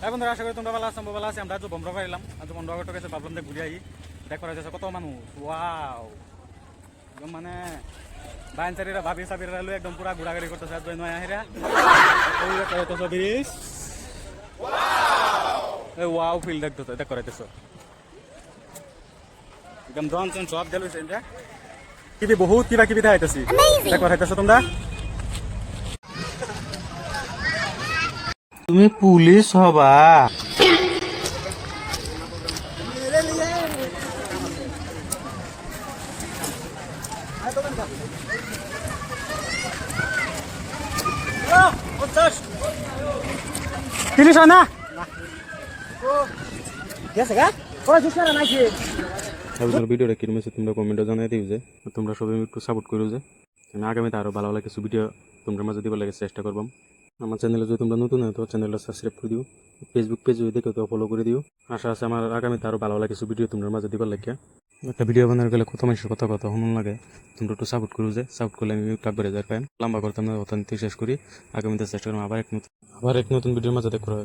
এই বন্ধুরা আশা করি তোমরা ভালো আছো ভালো আছি আমরা আজ বন্ধ পাইলাম আজ বন্ধ করতে গেছে ভাবলাম যে ঘুরে আই দেখ যাচ্ছে কত মানুষ। ওয়াও একদম মানে বাইন চারিরা ভাবি সাবিরা লই একদম পুরা ঘোরাঘুরি করতেছে আর নয় আহিরা করাইতেছ ব্রিজ ওয়াও ফিল দেখতেছ দেখ করাইতেছ একদম চন সব সেন্টা কিবি বহুত কিবা কিবি দেখাইতেছি দেখ করাইতেছ তোমরা? তুমি পুলিশ হবা। তিরিশ হয় না? ভিডিওটা কিরম হয়েছে তোমরা কমেন্টে জানাই দিও যে তোমরা সবাই একটু সাপোর্ট করো যে। আমি আগামীতে আরও ভালো ভালো কিছু ভিডিও তোমরা মাঝে দিবার লাগে চেষ্টা করবাম আমার চ্যানেলে যদি তোমরা নতুন হয়, তো চ্যানেলটা সাবস্ক্রাইব করে দিও। ফেসবুক পেজ যদি দেখো, তো ফলো করে দিও। আশা আছে আমার আগামীতে আরও ভালো ভালো কিছু ভিডিও তোমরা মাঝে দিবার লাগে একটা ভিডিও বানানোর গেলে কত মানুষের কথা কথা শুনুন লাগে। তোমরা একটু সাপোর্ট করো যে সাপোর্ট করলে আমি ক্লাব বেড়ে যাই পাই লম্বা করতাম কথা শেষ করি। আগামীতে চেষ্টা করব আবার এক নতুন আবার এক নতুন ভিডিওর মাঝে দেখতে হবে